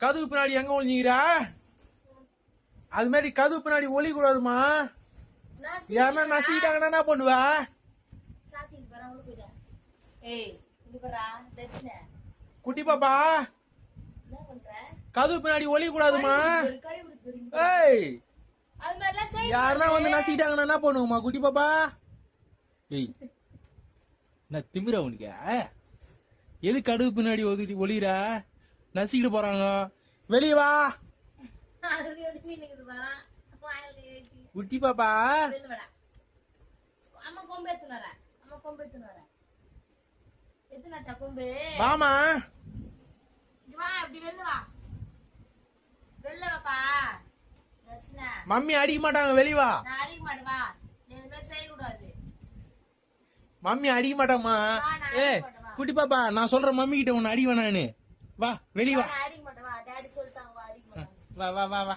கதவு பின்னாடி எங்க ஒளிஞ்சிக்கிறா? அது மாதிரி கதவு பின்னாடி ஒளி கூடாதுமா யாருன்னா நசிக்கிட்டாங்கன்னா என்ன பண்ணுவா? குட்டி பாப்பா கதவு பின்னாடி ஒளி கூடாதுமா ஏய் அது மாதிரிலாம் செய்ய யாருன்னா வந்து நசிக்கிட்டாங்கன்னா என்ன பண்ணுவோமா குட்டி பாப்பா? ஏய் நான் திமிர உனக்கு? எது கடுகு பின்னாடி ஒதுக்கி ஒளிரா நசிக்கிட்டு போறாங்க வெளியே வா. குட்டி பாப்பா. வாமா. மம்மி அடிக்க மாட்டாங்க வெளிவா மம்மி அடிக்க மாட்டாமா ஏ குட்டி பாப்பா நான் சொல்ற மம்மி கிட்ட உன்னை அடி வேணான்னு வா வெளிய வா. வா வா வா வா.